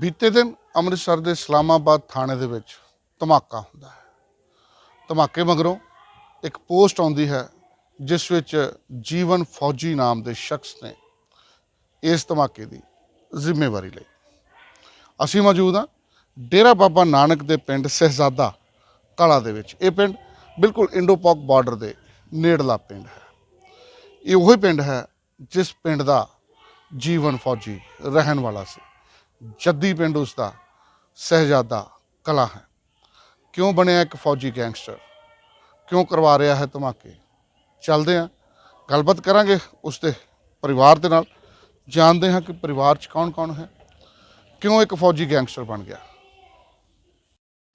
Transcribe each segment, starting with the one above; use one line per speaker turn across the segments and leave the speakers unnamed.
ਬੀਤੇ ਦਿਨ ਅੰਮ੍ਰਿਤਸਰ ਦੇ ਇਸਲਾਮਾਬਾਦ ਥਾਣੇ ਦੇ ਵਿੱਚ ਧਮਾਕਾ ਹੁੰਦਾ ਹੈ। ਧਮਾਕੇ ਮਗਰੋਂ ਇੱਕ ਪੋਸਟ ਆਉਂਦੀ ਹੈ, ਜਿਸ ਵਿੱਚ ਜੀਵਨ ਫੌਜੀ ਨਾਮ ਦੇ ਸ਼ਖਸ ਨੇ ਇਸ ਧਮਾਕੇ ਦੀ ਜ਼ਿੰਮੇਵਾਰੀ ਲਈ। ਅਸੀਂ ਮੌਜੂਦ ਹਾਂ ਡੇਰਾ ਬਾਬਾ ਨਾਨਕ ਦੇ ਪਿੰਡ ਸਹਿਜ਼ਾਦਾ ਕਲਾ ਦੇ ਵਿੱਚ। ਇਹ ਪਿੰਡ ਬਿਲਕੁਲ ਇੰਡੋ ਪਾਕ ਬਾਰਡਰ ਦੇ ਨੇੜਲਾ ਪਿੰਡ ਹੈ। ਇਹ ਉਹੀ ਪਿੰਡ ਹੈ ਜਿਸ ਪਿੰਡ ਦਾ ਜੀਵਨ ਫੌਜੀ ਰਹਿਣ ਵਾਲਾ ਸੀ। ਜੱਦੀ ਪਿੰਡ ਉਸ ਦਾ ਸਹਿਜ਼ਾਦਾ ਕਲਾ ਹੈ। ਕਿਉਂ ਬਣਿਆ ਇੱਕ ਫੌਜੀ ਗੈਂਗਸਟਰ? ਕਿਉਂ ਕਰਵਾ ਰਿਹਾ ਹੈ ਧਮਾਕੇ? ਚੱਲਦੇ ਹਾਂ, ਗੱਲਬਾਤ ਕਰਾਂਗੇ ਉਸ ਦੇ ਪਰਿਵਾਰ ਦੇ ਨਾਲ। ਜਾਣਦੇ ਹਾਂ ਕਿ ਪਰਿਵਾਰ 'ਚ ਕੌਣ-ਕੌਣ ਹੈ। ਕਿਉਂ ਇੱਕ ਫੌਜੀ ਗੈਂਗਸਟਰ ਬਣ ਗਿਆ?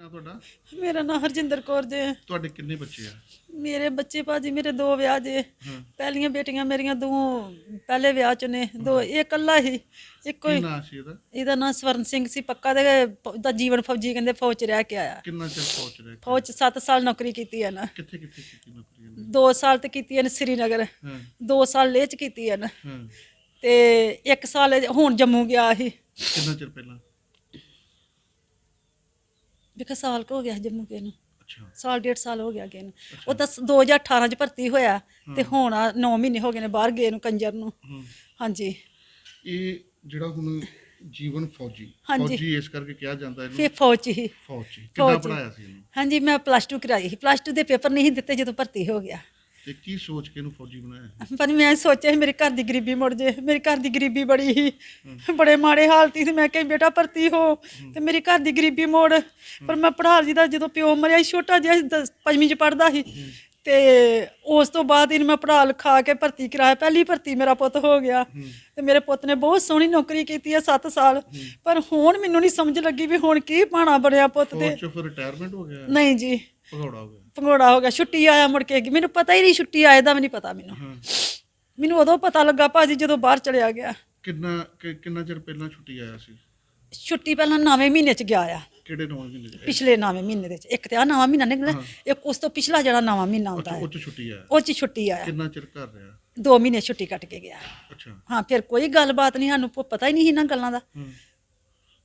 ਤੁਹਾਡਾ?
ਮੇਰਾ ਨਾਮ ਹਰਜਿੰਦਰ ਕੌਰ ਜੇ।
ਤੁਹਾਡੇ ਕਿੰਨੇ ਬੱਚੇ ਆ?
ਮੇਰੇ ਬੱਚੇ ਭਾਜੀ ਮੇਰੇ ਦੋ ਵਿਆਹ ਜੇ। ਪਹਿਲੀਆਂ ਬੇਟੀਆਂ ਮੇਰੀਆਂ ਦੋ ਪਹਿਲੇ ਵਿਆਹ ਚ ਨੇ। ਦੋ ਇਹ ਇਕੱਲਾ ਹੀ। ਇੱਕੋ ਹੀ।
ਨਾਂ ਸੀ ਇਹਦਾ
ਇਹਦਾ ਨਾਮ ਸਵਰਨ ਸਿੰਘ ਸੀ। ਪੱਕਾ ਦੇ ਦਾ ਜੀਵਨ ਫੌਜੀ ਕਹਿੰਦੇ ਫੌਜ ਚ ਰਹਿ ਕੇ ਆਇਆ।
ਕਿੰਨਾ ਚਿਰ ਪਹੁੰਚ ਰਿਹਾ
ਫੌਜ ਚ 7 ਸਾਲ ਨੌਕਰੀ ਕੀਤੀ ਹੈ ਨਾ।
ਕਿੱਥੇ ਕਿੱਥੇ ਕੀਤੀ ਨੌਕਰੀ ਇਹਨੇ
2 ਸਾਲ ਤੇ ਕੀਤੀ ਹੈ ਨਾ ਸ੍ਰੀਨਗਰ।
ਹਾਂ।
2 ਸਾਲ ਲੇਹ ਚ ਕੀਤੀ ਹੈ ਨਾ
ਹਾਂ।
ਤੇ 1 ਸਾਲ ਇਹ ਹੁਣ ਜੰਮੂ ਗਿਆ ਸੀ।
ਕਿੰਨਾ ਚਿਰ ਪਹਿਲਾਂ?
ਦੇਖੋ ਸਾਲ ਕੁ ਹੋ ਗਿਆ ਜੰਮੂ ਗਏ ਨੂੰ।
ਅੱਛਾ।
ਸਾਲ ਡੇਢ ਸਾਲ ਹੋ ਗਿਆ ਗਏ ਨੂੰ। ਉਹ ਤਾਂ 2018 ਚ ਭਰਤੀ ਹੋਇਆ ਤੇ ਹੁਣ 9 ਮਹੀਨੇ ਹੋ ਗਏ ਨੇ ਬਾਹਰ ਗਏ ਨੂੰ ਕੰਜਰ ਨੂੰ। ਹਾਂਜੀ।
ਇਹ ਜਿਹੜਾ ਹੁਣ ਜੀਵਨ ਫੌਜੀ। ਫੌਜੀ ਇਸ ਕਰਕੇ ਕਿਹਾ ਜਾਂਦਾ ਇਹਨੂੰ।
ਫਿਰ ਫੌਜ
ਫੌਜੀ ਕਿੰਨਾ। ਪੜਾਇਆ ਸੀ ਇਹਨੂੰ?
ਹਾਂਜੀ ਮੈਂ ਪਲੱਸ 2 ਕਰਾਈ ਸੀ। ਪਲੱਸ 2 ਦੇ ਪੇਪਰ ਨਹੀਂ ਦਿੱਤੇ ਜਦੋਂ ਭਰਤੀ ਹੋ ਗਿਆ।
ਤੇ ਕੀ ਸੋਚ ਕੇ ਇਹਨੂੰ ਫੌਜੀ ਬਣਾਇਆ?
ਪਰ ਮੈਂ ਸੋਚਿਆ ਸੀ ਮੇਰੇ ਘਰ ਦੀ ਗਰੀਬੀ ਮੁੜ ਜੇ। ਮੇਰੀ ਘਰ ਦੀ ਗਰੀਬੀ ਬੜੀ ਸੀ ਬੜੇ ਮਾੜੇ ਹਾਲਤੀ ਸੀ ਮੈਂ ਕਿਹਾ ਬੇਟਾ ਭਰਤੀ ਹੋ। ਤੇ ਮੇਰੀ ਘਰ ਦੀ ਗਰੀਬੀ ਮੋੜ। ਪਰ ਮੈਂ ਪੜ੍ਹਾ ਜੀ ਦਾ ਜਦੋਂ ਪਿਓ ਮਰਿਆ ਸੀ ਛੋਟਾ ਜਿਹਾ ਸੀ, ਦਸ- ਪੰਜਵੀਂ ਚ ਪੜਦਾ ਸੀ। ਤੇ ਉਸ ਤੋਂ ਬਾਅਦ ਇਹਨੂੰ ਮੈਂ ਪੜ੍ਹਾ ਲਿਖਾ ਕੇ ਭਰਤੀ ਕਰਾਇਆ। ਪਹਿਲੀ ਭਰਤੀ ਮੇਰਾ ਪੁੱਤ ਹੋ ਗਿਆ। ਤੇ ਮੇਰੇ ਪੁੱਤ ਨੇ ਬਹੁਤ ਸੋਹਣੀ ਨੌਕਰੀ ਕੀਤੀ ਹੈ 7 ਸਾਲ। ਪਰ ਹੁਣ ਮੈਨੂੰ ਨਹੀਂ ਸਮਝ ਲੱਗੀ ਵੀ ਹੁਣ ਕੀ ਪਾਣਾ ਬਣਿਆ ਪੁੱਤ ਤੇ।
ਫੌਜ ਚੋਂ ਫਿਰ ਰਿਟਾਇਰਮੈਂਟ ਹੋ ਗਿਆ?
ਨਹੀਂ ਜੀ।
ਭਗੌੜਾ ਹੋ ਗਿਆ।
ਭੰਗੋੜਾ ਹੋ ਗਿਆ ਛੁੱਟੀ ਆਇਆ ਮੁੜ ਕੇ। ਮੈਨੂੰ ਪਤਾ ਹੀ ਨਹੀਂ ਛੁੱਟੀ ਆਏ ਦਾ ਵੀ ਨਹੀਂ ਪਤਾ ਮੈਨੂੰ। ਮੈਨੂੰ ਉਦੋਂ ਪਤਾ ਲੱਗਾ ਭਾਜੀ ਜਦੋਂ ਬਾਹਰ ਚਲਿਆ ਗਿਆ।
ਕਿੰਨਾ ਕਿ- ਕਿੰਨਾ ਚਿਰ ਪਹਿਲਾਂ ਛੁੱਟੀ ਆਇਆ ਸੀ?
ਛੁੱਟੀ ਪਹਿਲਾਂ ਨਵੇਂ ਮਹੀਨੇ ਚ ਗਿਆ ਆ।
ਕਿਹੜੇ ਨੌਂ ਮਹੀਨੇ ਚ
ਪਿਛਲੇ ਨਵੇਂ ਮਹੀਨੇ ਦੇ ਚ। ਇੱਕ ਤੇ ਆ ਨਵਾਂ ਮਹੀਨਾ ਨਿਕਲਿਆ ਇੱਕ ਉਸ ਤੋਂ ਪਿਛਲਾ ਜਿਹੜਾ ਨਵਾਂ ਮਹੀਨਾ ਆਉਂਦਾ
ਅੱਛਾ
ਹੈ।
ਉਹ ਚ ਛੁੱਟੀ ਆਇਆ।
ਉਹ ਚ ਛੁੱਟੀ ਆਇਆ।
ਕਿੰਨਾ ਚਿਰ ਘਰ ਰਿਹਾ?
ਦੋ ਮਹੀਨੇ ਛੁੱਟੀ ਕੱਟ ਕੇ ਗਿਆ।
ਅੱਛਾ।
ਹਾਂ ਫਿਰ ਕੋਈ ਗੱਲਬਾਤ ਨਹੀਂ ਸਾਨੂੰ ਪ- ਪਤਾ ਹੀ ਨਹੀਂ ਇਹਨਾਂ ਗੱਲਾਂ ਦਾ।
ਹੂੰ।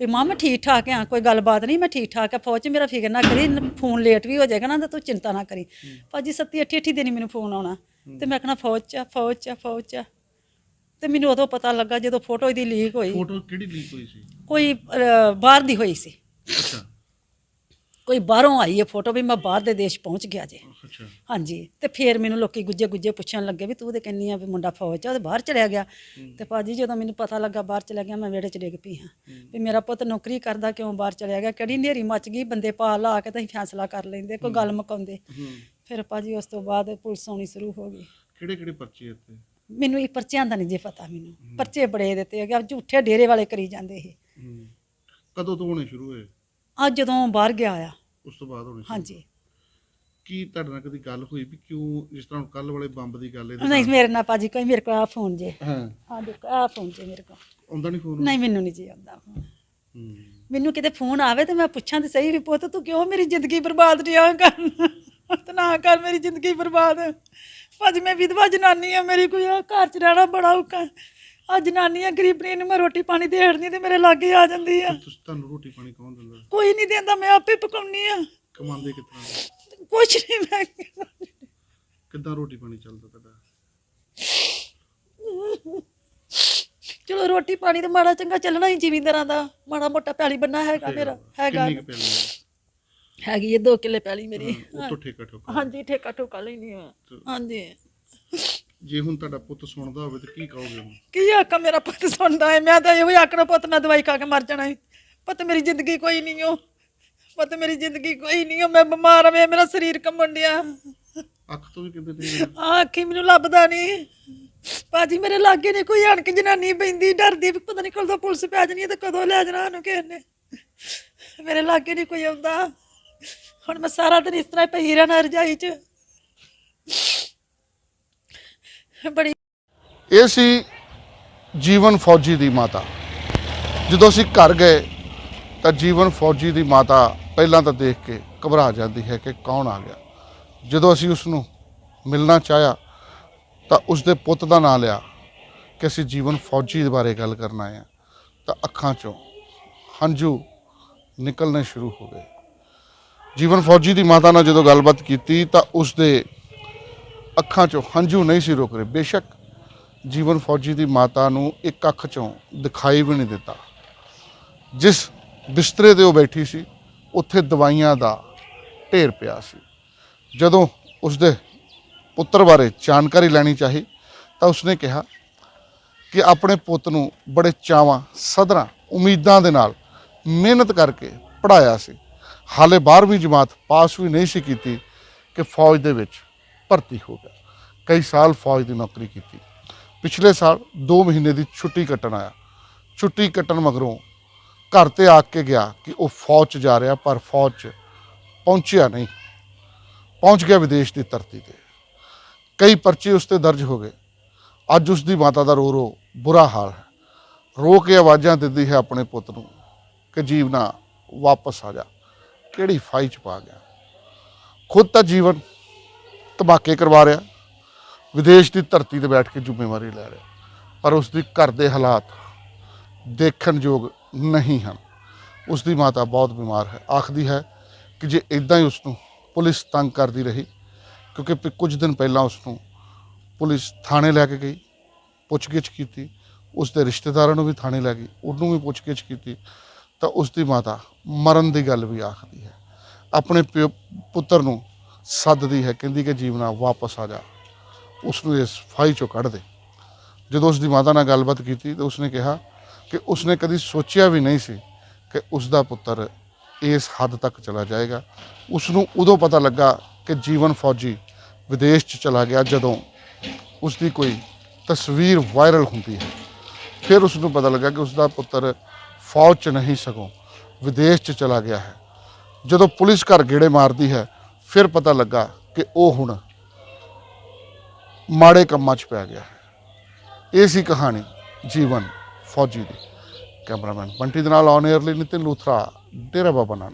ਵੀ ਮਾਂ ਮੈਂ ਠੀਕ ਠਾਕ ਆ ਕੋਈ ਗੱਲਬਾਤ ਨਹੀਂ ਮੈਂ ਠੀਕ ਠਾਕ ਆ ਫੌਜ 'ਚ ਮੇਰਾ ਫਿਕਰ ਨਾ ਕਰੀ ਫੋਨ ਲੇਟ ਵੀ ਹੋ ਜਾਏਗਾ ਨਾ ਤਾਂ ਤੂੰ ਚਿੰਤਾ ਨਾ ਕਰੀ। ਭਾਜੀ ਸੱਤੀ ਅੱਠੀ ਅੱਠੀ ਦਿਨ ਮੈਨੂੰ ਫੋਨ ਆਉਣਾ ਤੇ ਮੈਂ ਕਹਣਾ ਫੌਜ 'ਚ ਆ, ਫੌਜ 'ਚ ਆ, ਫੌਜ 'ਚ ਆ। ਤੇ ਮੈਨੂੰ ਉਦੋਂ ਪਤਾ ਲੱਗਾ ਜਦੋਂ ਫੋਟੋ ਇਹਦੀ ਲੀਕ ਹੋਈ।
ਫੋਟੋ ਕਿਹੜੀ ਲੀਕ ਹੋਈ ਸੀ?
ਕੋਈ ਅਹ, ਬਾਹਰ ਦੀ ਹੋਈ ਸੀ।
ਅੱਛਾ।
ਕੋਈ ਬਾਹਰੋਂ ਆਈ ਹੈ ਫੋਟੋ ਵੀ ਮੈਂ ਬਾਹਰ ਦੇ ਦੇਸ਼ ਪਹੁੰਚ ਗਿਆ ਜੇ।
ਅੱਛਾ।
ਹਾਂਜੀ ਤੇ ਫੇਰ ਮੈਨੂੰ ਲੋਕੀ ਗੁੱਜੇ ਗੁੱਜੇ ਪੁੱਛਣ ਲੱਗੇ ਵੀ ਤੂੰ ਤੇ ਕਹਿੰਨੀ ਆ ਵੀ ਮੁੰਡਾ ਫੌਜ ਚ ਆ, ਉਹ ਤੇ ਬਾਹਰ ਚਲਿਆ ਗਿਆ। ਤੇ ਭਾਜੀ ਜਦੋਂ ਮੈਨੂੰ ਪਤਾ ਲੱਗਾ ਬਾਹਰ ਚਲਿਆ ਗਿਆ ਮੈਂ ਵਿਹੜੇ ਚ ਡਿੱਗ ਪਈ ਹਾਂ। ਵੀ ਮੇਰਾ ਪੁੱਤ ਨੌਕਰੀ ਕਰਦਾ ਕਿਉਂ ਬਾਹਰ ਚਲਿਆ ਗਿਆ? ਕਿਹੜੀ ਨੇਰੀ ਮੱਚ ਗਈ? ਬੰਦੇ ਪਾ ਲਾ ਕੇ ਤਾਂ ਅਸੀਂ ਫੈਸਲਾ ਕਰ ਲੈਂਦੇ ਕੋਈ ਗੱਲ ਮੁਕਾਉਂਦੇ। ਫਿਰ ਭਾਜੀ ਉਸ ਤੋਂ ਬਾਅਦ ਪੁਲਿਸ ਆਉਣੀ ਸ਼ੁਰੂ ਹੋ ਗਈ।
ਕਿਹੜੇ ਕਿਹੜੇ ਪਰਚੇ ਇੱਥੇ?
ਮੈਨੂੰ ਇਹ ਪਰਚਿਆਂ ਦਾ ਨਹੀਂ ਜੇ ਪਤਾ ਮੈਨੂੰ। ਪਰਚੇ ਬੜੇ ਦਿੱਤੇ ਹੈਗੇ ਆ ਝੂਠੇ ਡੇਰੇ ਵਾਲੇ ਕਰੀ ਜਾਂਦੇ ਇਹ।
ਕਦੋਂ ਤੋਂ ਹੋਣੇ ਸ਼ੁਰੂ ਹੋਏ?
ਅੱਜ ਜਦੋਂ ਬਾਹਰ ਗਿਆ ਆ।
ਉਸ ਤੋਂ ਬਾਅਦ ਹੋਣੇ ਸ਼ੁਰੂ।
ਹਾਂਜੀ।
ਕੀ ਤੁਹਾਡੇ ਨਾਲ ਕਦੀ ਗੱਲ ਹੋਈ ਵੀ ਕਿਉਂ ਜਿਸ ਤਰ੍ਹਾਂ ਕੱਲ ਵਾਲੇ ਬੰਬ ਦੀ ਗੱਲ ਇਹਦੇ
ਨਹੀਂ ਮੇਰੇ ਨਾਲ ਭਾਜੀ ਕੋਈ ਮੇਰੇ ਕੋਲ ਆ ਫੋਨ ਜੇ।
ਹਾਂ।
ਆ ਦੇਖੋ ਆ ਫੋਨ ਜੇ ਮੇਰੇ ਕੋਲ।
ਆਉਂਦਾ ਨਹੀਂ ਫੋਨ?
ਨਹੀਂ ਮੈਨੂੰ ਨਹੀਂ ਜੀ ਆਉਂਦਾ ਫੋਨ।
ਹੂੰ।
ਮੈਨੂੰ ਕਿਤੇ ਫੋਨ ਆਵੇ ਤੇ ਮੈਂ ਪੁੱਛਾਂ ਤੇ ਸਹੀ ਵੀ ਪੁੱਤ ਤੂੰ ਕਿਉਂ ਮੇਰੀ ਜ਼ਿੰਦਗੀ ਬਰਬਾਦ ਰਿਹਾ ਕਰਨ ਤੇ ਨਾ ਕਰ ਮੇਰੀ ਜ਼ਿੰਦਗੀ ਬਰਬਾਦ। ਭਾਜੀ ਮੈਂ ਵਿਧਵਾ ਜਨਾਨੀ ਆ ਮੇਰੀ ਕੋਈ ਆ ਘਰ ਚ ਰਹਿਣਾ ਬੜਾ ਔਖਾ। ਆ ਜਨਾਨੀ ਆ ਗਰੀਬਣੀ ਨੂੰ ਮੈਂ ਰੋਟੀ ਪਾਣੀ ਦੇ ਹੜਨੀ ਤੇ ਮੇਰੇ ਲਾਗੇ ਆ ਜਾਂਦੀ ਆ।
ਤੁਸੀਂ ਤੁਹਾਨੂੰ ਰੋਟੀ ਪਾਣੀ ਕੌਣ ਦਿੰਦਾ?
ਕੋਈ ਨਹੀਂ ਦਿੰਦਾ ਮੈਂ ਆਪੇ ਪਕਾਉਣੀ ਆ।
ਕਮਾਉਂਦੇ ਕਿਤਨਾ
ਕੁਛ ਨਹੀਂ ਮੈਂ
ਕਿੱਦਾਂ ਰੋਟੀ ਪਾਣੀ ਚੱਲਦਾ ਤੁਹਾਡਾ?
ਚਲੋ ਰੋਟੀ ਪਾਣੀ ਤੇ ਮਾੜਾ ਚੰਗਾ ਚੱਲਣਾ ਹੀ ਜ਼ਿਮੀਂਦਾਰਾਂ ਦਾ। ਮਾੜਾ ਮੋਟਾ ਪੈਲੀ ਬੰਨਾ ਹੈਗਾ ਮੇਰਾ ਹੈਗਾ।
ਕਿੰਨੀ ਕੁ ਪੈਲੀ ਹੈ?
ਹੈਗੀ ਇਹ 2 ਕਿੱਲੇ ਪੈਲੀ ਮੇਰੀ।
ਉਤੋਂ ਠੇਕਾ ਠੋਕਾ
ਹਾਂਜੀ ਠੇਕਾ ਠੋਕਾ ਲੈਣੀ ਆ ਹਾਂਜੀ।
ਜੇ ਹੁਣ ਤੁਹਾਡਾ ਪੁੱਤ ਸੁਣਦਾ ਹੋਵੇ ਤਾਂ ਕੀ ਕਹੋਗੇ ਉਹਨੂੰ?
ਕੀ ਆਖਾਂ ਮੇਰਾ ਪੁੱਤ ਸੁਣਦਾ ਹੈ? ਮੈਂ ਤਾਂ ਇਹੋ ਹੀ ਆਖਣਾ ਪੁੱਤ ਮੈਂ ਦਵਾਈ ਖਾ ਕੇ ਮਰ ਜਾਣਾ ਹੈ। ਪੁੱਤ ਮੇਰੀ ਜ਼ਿੰਦਗੀ ਕੋਈ ਨਹੀਂ ਓ। ਪੁੱਤ ਮੇਰੀ ਜ਼ਿੰਦਗੀ ਕੋਈ ਨਹੀਂ ਓ। ਮੈਂ ਬਿਮਾਰ ਆ ਵੇ ਮੇਰਾ ਸਰੀਰ ਕੰਬਣ ਡਿਆ।
ਅੱਖ ਤੋਂ ਵੀ ਕਿਤੇ
ਆਹ ਅੱਖੀ ਮੈਨੂੰ ਲੱਭਦਾ ਨਹੀਂ। ਬਾਜੀ ਮੇਰੇ ਲਾਗੇ ਨਹੀਂ ਕੋਈ ਆਣ ਕੇ ਜਨਾਨੀ ਪੈਂਦੀ ਡਰਦੀ ਵੀ ਪਤਾ ਨਹੀਂ ਕਦੋਂ ਪੁਲਿਸ ਪੈ ਜਾਣੀ ਹੈ ਤੇ ਕਦੋਂ ਲੈ ਜਾਣਾ ਉਹਨੂੰ ਕਿਸੇ ਨੇ। ਮੇਰੇ ਲਾਗੇ ਨਹੀਂ ਕੋਈ ਆਉਂਦਾ। ਹੁਣ ਮੈਂ ਸਾਰਾ ਦਿਨ ਇਸ ਤਰ੍ਹਾਂ ਹੀ ਪਈ ਰਹਿਣਾ ਰਜਾਈ 'ਚ। ਬੜੀ
ਇਹ ਸੀ ਜੀਵਨ ਫੌਜੀ ਦੀ ਮਾਤਾ। ਜਦੋਂ ਅਸੀਂ ਘਰ ਗਏ, ਤਾਂ ਜੀਵਨ ਫੌਜੀ ਦੀ ਮਾਤਾ ਪਹਿਲਾਂ ਤਾਂ ਦੇਖ ਕੇ ਘਬਰਾ ਜਾਂਦੀ ਹੈ ਕਿ ਕੌਣ ਆ ਗਿਆ। ਜਦੋਂ ਅਸੀਂ ਉਸ ਨੂੰ ਮਿਲਣਾ ਚਾਹਿਆ, ਤਾਂ ਉਸ ਦੇ ਪੁੱਤ ਦਾ ਨਾਂ ਲਿਆ ਕਿ ਅਸੀਂ ਜੀਵਨ ਫੌਜੀ ਦੇ ਬਾਰੇ ਗੱਲ ਕਰਨ ਆਏ ਹਾਂ। ਤਾਂ ਅੱਖਾਂ 'ਚੋਂ ਹੰਝੂ ਨਿਕਲਣੇ ਸ਼ੁਰੂ ਹੋ ਗਏ। ਜੀਵਨ ਫੌਜੀ ਦੀ ਮਾਤਾ ਨਾਲ ਜਦੋਂ ਗੱਲਬਾਤ ਕੀਤੀ, ਤਾਂ ਉਸ ਦੇ ਅੱਖਾਂ 'ਚੋਂ ਹੰਝੂ ਨਹੀਂ ਸੀ ਰੁਕ ਰਹੇ। ਬੇਸ਼ੱਕ ਜੀਵਨ ਫੌਜੀ ਦੀ ਮਾਤਾ ਨੂੰ ਇੱਕ ਅੱਖ 'ਚੋਂ ਦਿਖਾਈ ਵੀ ਨਹੀਂ ਦਿੱਤਾ। ਜਿਸ ਬਿਸਤਰੇ ਤੇ ਉਹ ਬੈਠੀ ਸੀ, ਉੱਥੇ ਦਵਾਈਆਂ ਦਾ ਢੇਰ ਪਿਆ ਸੀ। ਜਦੋਂ ਉਸਦੇ ਪੁੱਤਰ ਬਾਰੇ ਜਾਣਕਾਰੀ ਲੈਣੀ ਚਾਹੀ, ਤਾਂ ਉਸਨੇ ਕਿਹਾ ਕਿ ਆਪਣੇ ਪੁੱਤ ਨੂੰ ਬੜੇ ਚਾਵਾਂ, ਸਦਰਾਂ, ਉਮੀਦਾਂ ਦੇ ਨਾਲ ਮਿਹਨਤ ਕਰਕੇ ਪੜਾਇਆ ਸੀ। ਹਾਲੇ 12ਵੀਂ ਜਮਾਤ ਪਾਸ ਵੀ ਨਹੀਂ ਸੀ ਕੀਤੀ ਕਿ ਫੌਜ ਦੇ ਵਿੱਚ ਭਰਤੀ ਹੋ ਗਿਆ। ਕਈ ਸਾਲ ਫੌਜ ਦੀ ਨੌਕਰੀ ਕੀਤੀ। ਪਿਛਲੇ ਸਾਲ 2 ਮਹੀਨੇ ਦੀ ਛੁੱਟੀ ਕੱਟਣ ਆਇਆ। ਛੁੱਟੀ ਕੱਟਣ ਮਗਰੋਂ ਘਰ ਤੇ ਆ ਕੇ ਗਿਆ ਕਿ ਉਹ ਫੌਜ 'ਚ ਜਾ ਰਿਹਾ, ਪਰ ਫੌਜ 'ਚ ਪਹੁੰਚਿਆ ਨਹੀਂ। ਪਹੁੰਚ ਗਿਆ ਵਿਦੇਸ਼ ਦੀ ਧਰਤੀ ਤੇ। ਕਈ ਪਰਚੇ ਉਸ ਤੇ ਦਰਜ ਹੋ ਗਏ। ਅੱਜ ਉਸ ਦੀ ਮਾਤਾ ਦਾ ਰੋ ਰੋ ਬੁਰਾ ਹਾਲ ਹੈ। ਰੋ ਕੇ ਆਵਾਜ਼ਾਂ ਦਿੰਦੀ ਹੈ ਆਪਣੇ ਪੁੱਤ ਨੂੰ ਕਿ ਜੀਵਨਾ ਵਾਪਸ ਆ ਜਾ। ਕਿਹੜੀ ਫਾਈ ਚ ਪਾ ਗਿਆ। ਖੁਦ ਤਾਂ ਜੀਵਨ ਧਮਾਕੇ ਕਰਵਾ ਰਿਹਾ, ਵਿਦੇਸ਼ ਦੀ ਧਰਤੀ ਤੇ ਬੈਠ ਕੇ ਜ਼ਿੰਮੇਵਾਰੀ ਲੈ ਰਿਹਾ, ਪਰ ਉਸ ਦੀ ਘਰ ਦੇ ਹਾਲਾਤ ਦੇਖਣਯੋਗ ਨਹੀਂ ਹਨ। ਉਸ ਦੀ ਮਾਤਾ ਬਹੁਤ ਬਿਮਾਰ ਹੈ। ਆਖਦੀ ਹੈ ਕਿ ਜੇ ਇਦਾਂ ਹੀ ਉਸ ਨੂੰ ਪੁਲਿਸ ਤੰਗ ਕਰਦੀ ਰਹੀ, ਕਿਉਂਕਿ ਕੁਝ ਦਿਨ ਪਹਿਲਾਂ ਉਸ ਨੂੰ ਪੁਲਿਸ ਥਾਣੇ ਲੈ ਕੇ ਗਈ, ਪੁੱਛਗਿੱਛ ਕੀਤੀ ਉਸ ਦੇ ਰਿਸ਼ਤੇਦਾਰਾਂ ਨੂੰ ਵੀ ਥਾਣੇ ਲੈ ਗਈ, ਉਹਨੂੰ ਵੀ ਪੁੱਛਗਿੱਛ ਕੀਤੀ, ਤਾਂ ਉਸ ਦੀ ਮਾਤਾ ਮਰਨ ਦੀ ਗੱਲ ਵੀ ਆਖਦੀ ਹੈ। ਆਪਣੇ ਪਿਓ, ਪੁੱਤਰ ਨੂੰ ਸੱਦਦੀ ਹੈ, ਕਹਿੰਦੀ ਕਿ ਜੀਵਨਾ ਵਾਪਸ ਆ ਜਾ। ਉਸ ਨੂੰ ਇਸ ਫਾਈ ਚੋਂ ਕੱਢ ਦੇ। ਜਦੋਂ ਉਸ ਦੀ ਮਾਤਾ ਨਾਲ ਗੱਲਬਾਤ ਕੀਤੀ ਤਾਂ ਉਸਨੇ ਕਿਹਾ ਕਿ ਉਸਨੇ ਕਦੀ ਸੋਚਿਆ ਵੀ ਨਹੀਂ ਸੀ ਕਿ ਉਸ ਦਾ ਪੁੱਤਰ ਇਸ ਹੱਦ ਤੱਕ ਚਲਾ ਜਾਏਗਾ। ਉਸ ਨੂੰ ਉਦੋਂ ਪਤਾ ਲੱਗਾ ਕਿ ਜੀਵਨ ਫੌਜੀ ਵਿਦੇਸ਼ 'ਚ ਚਲਾ ਗਿਆ ਜਦੋਂ ਉਸ ਦੀ ਕੋਈ ਤਸਵੀਰ ਵਾਇਰਲ ਹੁੰਦੀ ਹੈ। ਫਿਰ ਉਸ ਨੂੰ ਪਤਾ ਲੱਗਾ ਕਿ ਉਸ ਦਾ ਪੁੱਤਰ ਫੌਜ 'ਚ ਨਹੀਂ ਸਗੋਂ ਵਿਦੇਸ਼ 'ਚ ਚਲਾ ਗਿਆ ਹੈ। ਜਦੋਂ ਪੁਲਿਸ ਘਰ ਗੇੜੇ ਮਾਰਦੀ ਹੈ ਫਿਰ ਪਤਾ ਲੱਗਾ ਕਿ ਉਹ ਹੁਣ ਮਾੜੇ ਕੰਮਾਂ 'ਚ ਪੈ ਗਿਆ ਇਹ ਸੀ ਕਹਾਣੀ ਜੀਵਨ ਫੌਜੀ ਦੀ। ਕੈਮਰਾਮੈਨ ਬੰਟੀ ਦੇ ਨਾਲ ਔਨ 에ਅਰ ਲਈ ਨਿਤਿਨ ਲੂਥਰਾ, ਡੇਰਾ ਬਾਬਾ ਨਾਨਕ।